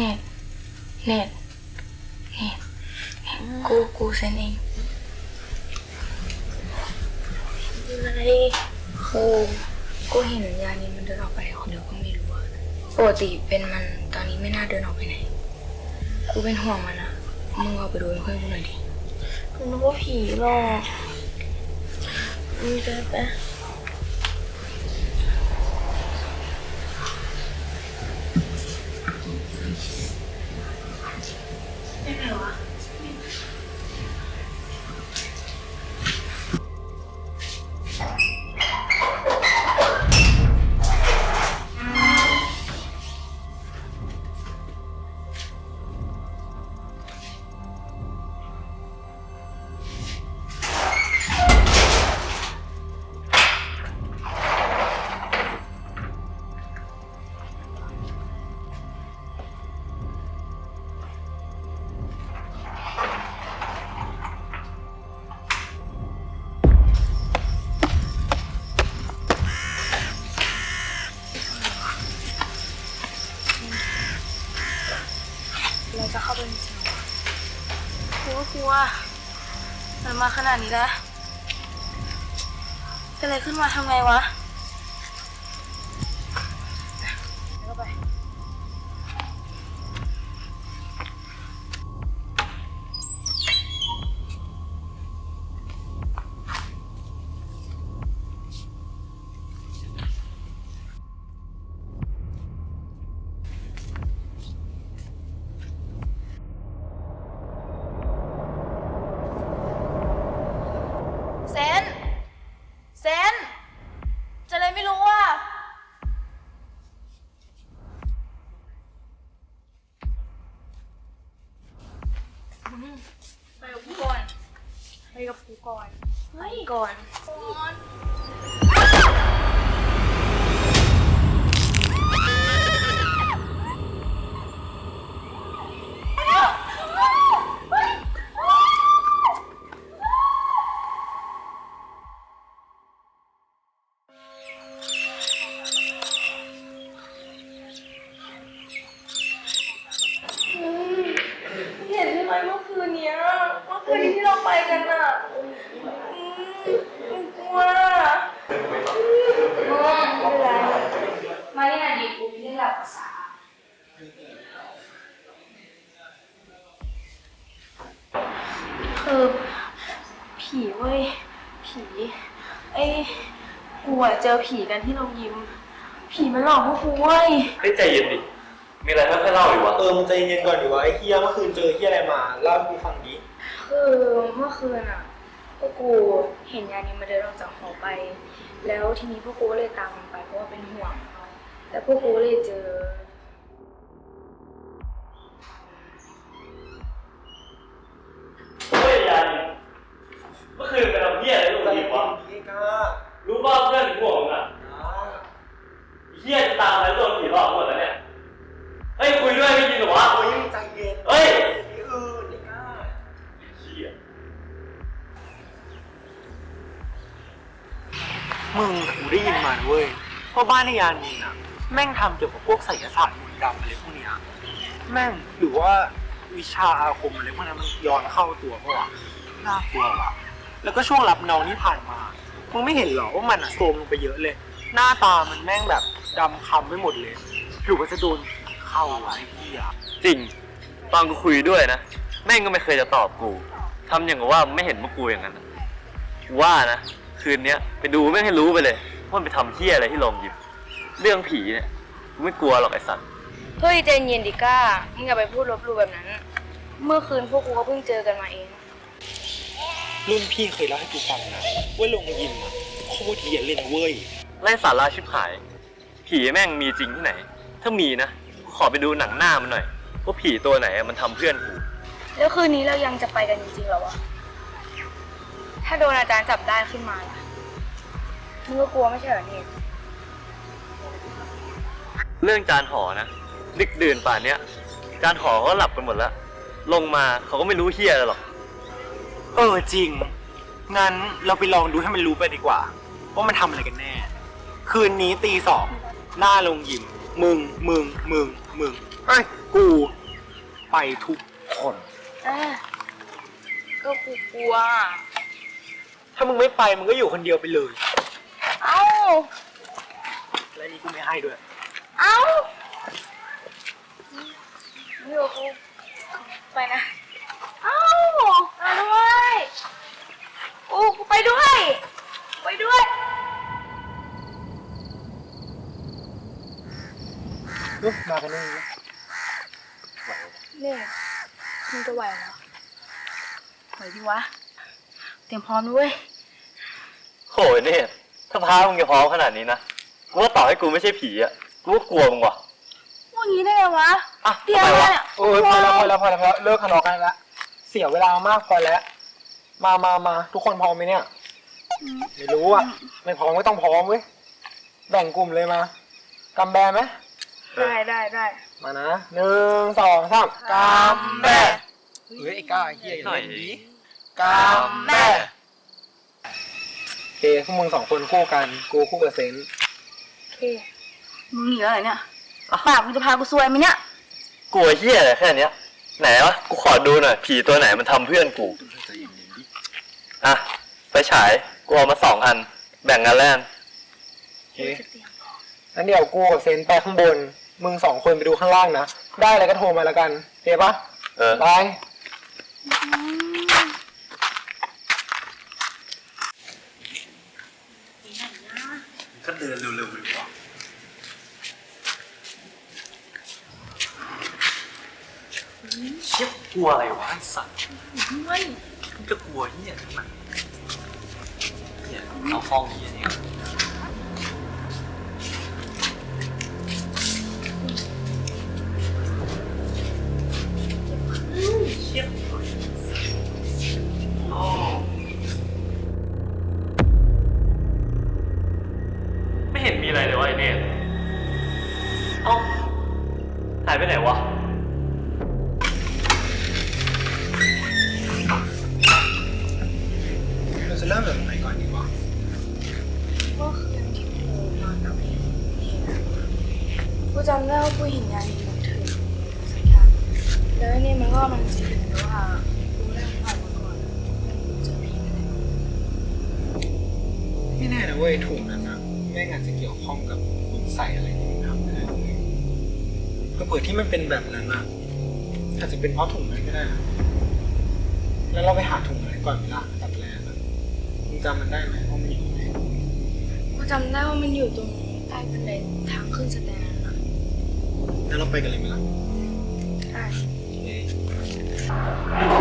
เน็ตเน็ตเน็ตกูกูเซ็นเองอะไรกูกูเห็นยานี้มันเดินออกไปคนเดียวก็ไม่รู้อะปกติเป็นมันตอนนี้ไม่น่าเดินออกไปไหน กูเป็นห่วงมันอะมึงเอาไปดูให้เพื่อนกูหน่อยดิกูนึกว่าผีหรอกมึงจะไป เมาขนาดนี้แล้วเป็นอะไรขึ้นมาทำไงวะ ไปกับกูก่อนไปกับกูก่อน เฮ้ยก่อนก่อน คือผีเว้ย ผีไอ้กูอะเจอผีกันที่โรงยิม ผีมันหลอกพวกกูเว้ย เฮ้ยใจเย็นดิ มีอะไรค่อยๆเล่าอยู่วะ เออมึงใจเย็นก่อนดิวะไอ้เฮียเมื่อคืนเจอเฮียอะไรมาเล่าให้กูฟังดิคือเมื่อคืนอะพวกกูเห็นยานี้มาเดินออกจากหอไป แล้วทีนี้พวกกูก็เลยตามมันไปเพราะว่าเป็นห่วง แล้วพวกกูก็เลยเจอ ยยันเมื่อคืนไปทำเหี้ยอะไรลูกใจหยิเย็บวะนเฮียก้ารู้ป่าวเพื่อนพวกมึงอะอ่าเหี้ยจะตามไปโดนผีหลอกหมดแล้วเนี่ยเฮ้ยคุยด้วยไม่ยินเหรอวะเฮ้ยมึงใจเย็นเฮ้ยเออไอ้ก้าเหี้ยมึงกูได้ยินมาเว้ยเพราะบ้านในยานมึงอะแม่งทำเกี่ยวกับพวกไสยศาสตร์มนต์ดำอะไรพวกเนี้ยแม่งหรือว่าวิชาอาคมอะไรพวกนั้นมันย้อนเข้าตัวเพราะว่า น่ากลัวว่ะ แล้วก็ช่วงรับน้องที่ผ่านมา มึงไม่เห็นเหรอว่ามันอะโทรมลงไปเยอะเลย หน้าตามันแม่งแบบดำคำไปหมดเลยหรือว่าจะโดนเข้าไว้เหี้ยจริง ตอนกูคุยด้วยนะ แม่งก็ไม่เคยจะตอบกูทำอย่างกับว่าไม่เห็นพวกกูอย่างนั้นอะกูว่านะ คืนเนี้ยไปดูแม่งให้รู้ไปเลยว่ามันไปทำเหี้ยอะไรที่โรงยิมเรื่องผีเนี่ยกูไม่กลัวหรอกไอ้สัตว์ เฮ้ยใจเย็นดิก้า มึงอย่าไปพูดลบหลู่แบบนั้น เมื่อคืนพวกกูก็เพิ่งเจอกันมาเอง รุ่นพี่เคยเล่าให้กูฟังนะว่าโรงยิมอะโคตรเหี้ยเลยนะเว้ยไล่สาราชิบหาย ผีแม่งมีจริงที่ไหน ถ้ามีนะขอไปดูหนังหน้ามันหน่อยว่าผีตัวไหนอะมันทำเพื่อนกู แล้วคืนนี้เรายังจะไปกันจริงๆเหรอวะ ถ้าโดนอาจารย์จับได้ขึ้นมาล่ะมึงก็กลัวไม่ใช่เหรอเนี่ยเรื่องจานหอนะดึกดื่นป่านเนี้ยจานหอเขาหลับกันหมดแล้ว ลงมาเขาก็ไม่รู้เฮียอะไรหรอก เออจริง งั้นเราไปลองดูให้มันรู้ไปดีกว่า ว่ามันทำอะไรกันแน่ คืนนี้ตีสองหน้าโรงยิม มึง มึง มึง มึง เอ้ย กู ไปทุกคน อะก็กูกลัว ถ้ามึงไม่ไปมึงก็อยู่คนเดียวไปเลย เอ้า และนี่กูไม่ให้ด้วย เอ้าไม่อยู่กูไปนะ เอ้ามาด้วย โอ้กูไปด้วย ไปด้วย ลุกมากันนี่เนี่ยมึงจะไหวเหรอไหวดิวะ เตรียมพร้อมด้วยโหยเนี่ยถ้าพามึงจะพร้อมขนาดนี้นะ กูว่าต่อให้กูไม่ใช่ผีอะกูก็กลัวมึงว่ะ ว่างี้ได้ไงวะ อะเตรียมทำไมเลวะยเนี่ยโอ้ยพอแล้วพอแล้วพอแล้วพอแล้วเลิกทะเลาะกันละเสียเวลามากพอแล้ว มามามาทุกคนพร้อมไหมเนี่ย ไม่รู้อะ ไม่พร้อมก็ต้องพร้อมเว้ย แบ่งกลุ่มเลยมากำแบไหมได้ได้ได้มานะหนึ่งสองสามกำแบเฮ้ยไอ้ก้าไอ้เฮียอย่าหน่อยเล่นดินี้กำแบโอเคพวกมึงสองคนคู่กัน กูคู่กับเซนโอเค มึงหนีแล้วเหรอเนี่ยปากมึงจะพากูซวยไหมเนี่ยกลัวเฮียอะไรแค่เนี้ยไหนวะ กูขอดูหน่อย ผีตัวไหนมันทำเพื่อนกู อะ ไปฉาย กูเอามาสองอัน แบ่งกันแล้วกันโอเคงั้นเดี๋ยวกูกับเซนไปข้างบน มึงสองคนไปดูข้างล่างนะ ได้อะไรก็โทรมาแล้วกันโอเคปะเออบายก็เดินเร็วๆเลยวะเชี่ยกลัวอะไรวะไอ้สัตว์ไม่มั นก็กลัวเนี่ยทั้งนั้นเนี่ยเอาห้องนี้เนี่ย กูจำได้ว่ากูเห็นยานีมันถือสักอย่างแล้วไอ้นี่มันก็มันสีแต่ว่ากูได้ผ่านมาก่อนกูเจอพี่ไม่ได้ไม่แน่นะเว้ยถุงนั้นนะแม่งอาจจะเกี่ยวข้องกับคุณใส่อะไรที่มึงทำก็ได้เว้ยเผื่อที่มันเป็นแบบนั้นอะอาจจะเป็นเพราะถุงนั้นก็ได้นะแล้วเราไปหาถุงนั้นก่อนเวลาตัดแรกอะมึงจำมันได้ไหมว่ามันอยู่ตรงไหนกูจำได้ว่ามันอยู่ตรงใต้บันไดทางขึ้นสแตนนั้นนะแล้ว เราไปกันเลยไหมล่ะได้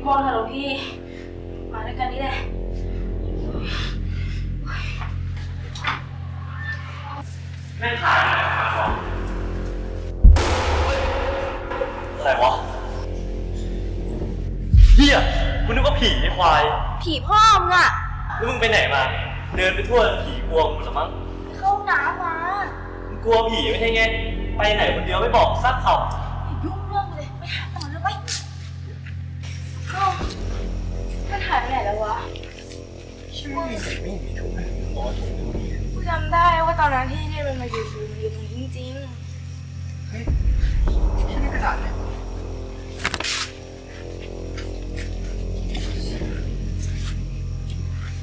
นิมนต์ค่ะหลวงพี่ มาด้วยกันนี่แหละ แม่งหายไปไหนวะอะไรวะเฮียกูนึกว่าผีไอ้ควาย ผีพ่อมึงอะแล้วมึงไปไหนมา เดินไปทั่วผีกลัวมึงเหรือมั้งเข้าน้ำมา มึงกลัวผีไม่ใช่ไง ไปไหนคนเดียวไม่บอกสักคอ หายไปไหนแล้ววะไม่เห็นไม่เห็นมีถุงเลยบอกว่าถุงมันมีกูจำได้ว่าตอนนั้นที่เนี่ยมันมาอยู่ดูมันอยู่ตรงนี้จริงเฮ้ยที่นี่กระดาษเลย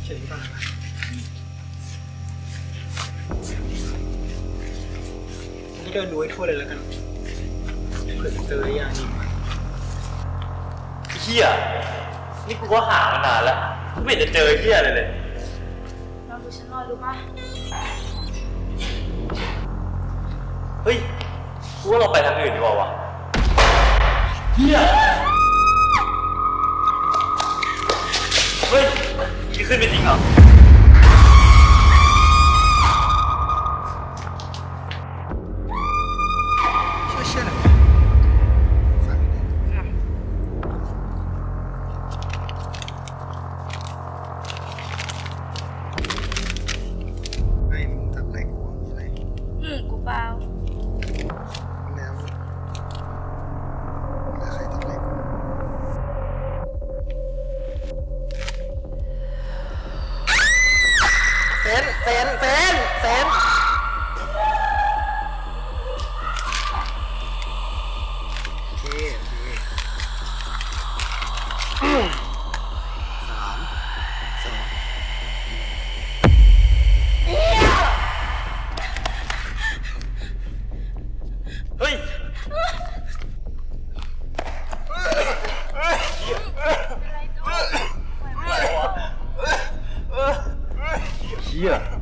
เขียนที่บ้านนะนี่เดินดูให้ทั่วเลยแล้วกันเผื่อจะเจออะไรอย่างนี้มาำไอ้เฮีย นี่กูก็หามานานแล้วกูไม่เห็นจะเจอไอ้เฮียเลยเลย ลองดูฉันหน่อยดูป่ะเฮ้ย กูว่าเราไปทางอื่นดีกว่าวะเฮีย Yeah.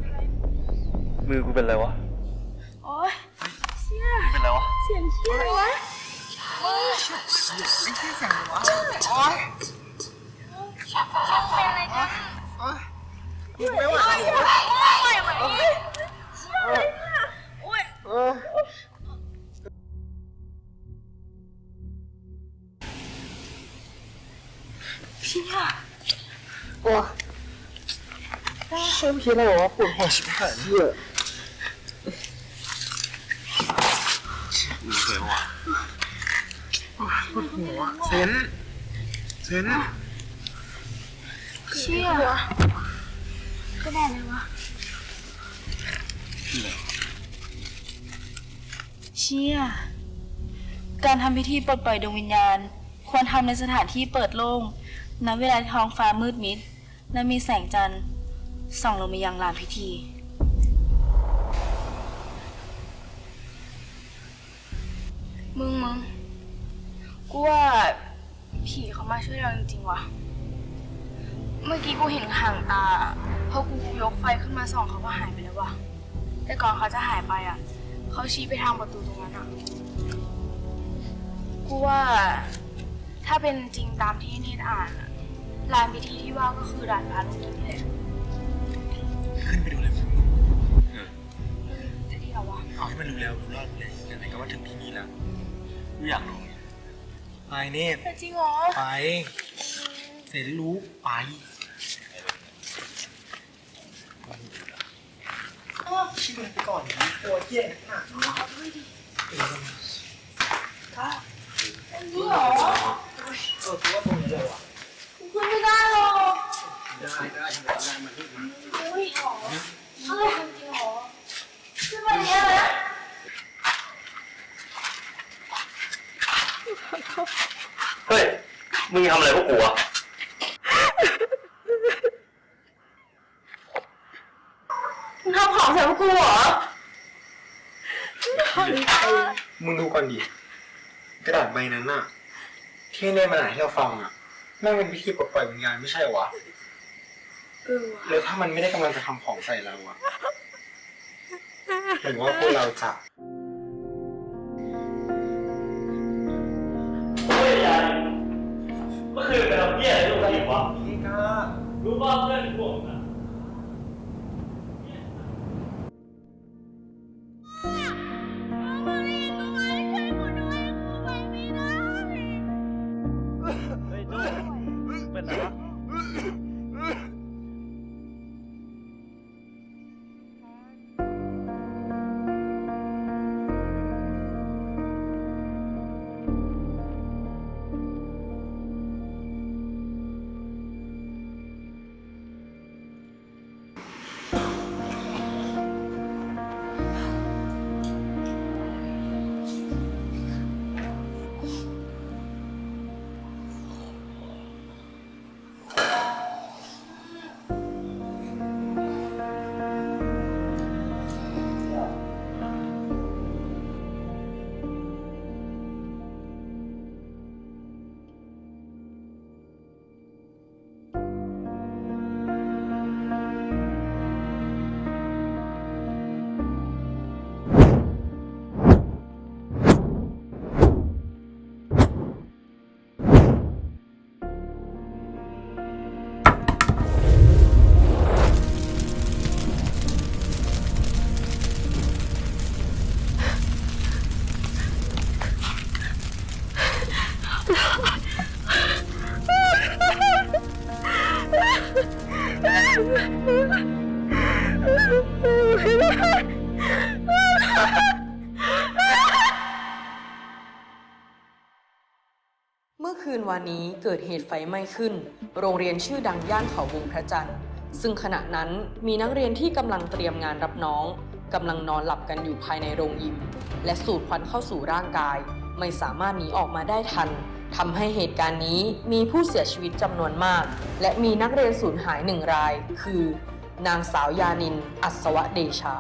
แล้วบอกว่าปวดหัวชิบหายเหี้ยมึงเคยวะปวดหัวเซนเซนเชี่ยก็ได้เลยวะเชี่ยการทำพิธีปลดปล่อยดวงวิญญาณ ควรทำในสถานที่เปิดโล่งณเวลาที่ท้องฟ้ามืดมิดและมีแสงจันทร์ ส่องลงมายังลานพิธี มึงมึงกูว่าผีเขามาช่วยเราจริงๆว่ะ เมื่อกี้กูเห็นห่างตาพอกูยกไฟขึ้นมาส่องเขาก็หายไปแล้วว่ะ แต่ก่อนเขาจะหายไปอะ เขาชี้ไปทางประตูตรงนั้นอะ กูว่าถ้าเป็นจริงตามที่เนตอ่านลานพิธีที่ว่าก็คือด่านฟ้าลุกินนี่แหละ ขึ้นไปดูเลยมึงจะดีเหรอวะเอาให้มันรู้แล้วรู้รอดเลยไหนๆก็มาถึงที่นี่แล้วกูอยากรู้ไปเนตจริงเหรอไป เสร็จรู้ไปชิบไปก่อนดิตัวเหี้ยนักหนาจริงเหรอเออกูว่าตรงนี้เลยวะกูขึ้นไม่ได้หรอกได้ได้ได้มาที่ อุ้ยหรออะไรจริงเหรอขึ้นมาเนี้ยนะเฮ้ย มึงทำอะไรพวกกูวะมึงทำของใส่พวกกูเหรอมึงดูก่อนดิ กระดาษใบนั้นน่ะ ที่เน่มาอ่านให้เราฟังอะแม่งเป็นพิธีปลดปล่อยวิญญาณไม่ใช่เหรอวะ เออว่ะแล้วถ้ามันไม่ได้กำลังจะทำของใส่เราอะหรือว่าพวกเราจะเฮ้ยยายเมื่อคืนไปทำเหี้ยอะไรลูกหญิงวะ พี่ก้า รู้ป่ะเพื่อนานี้เกิดเหตุไฟไหม้ขึ้น โรงเรียนชื่อดังย่านเขาวงพระจันทร์ ซึ่งขณะนั้นมีนักเรียนที่กำลังเตรียมงานรับน้องกำลังนอนหลับกันอยู่ภายในโรงยิม และสูดควันเข้าสู่ร่างกาย ไม่สามารถหนีออกมาได้ทันทำให้เหตุการณ์นี้มีผู้เสียชีวิตจำนวนมาก และมีนักเรียนสูญหายหนึ่งราย คือ นางสาวยานิน อัศวะเดชา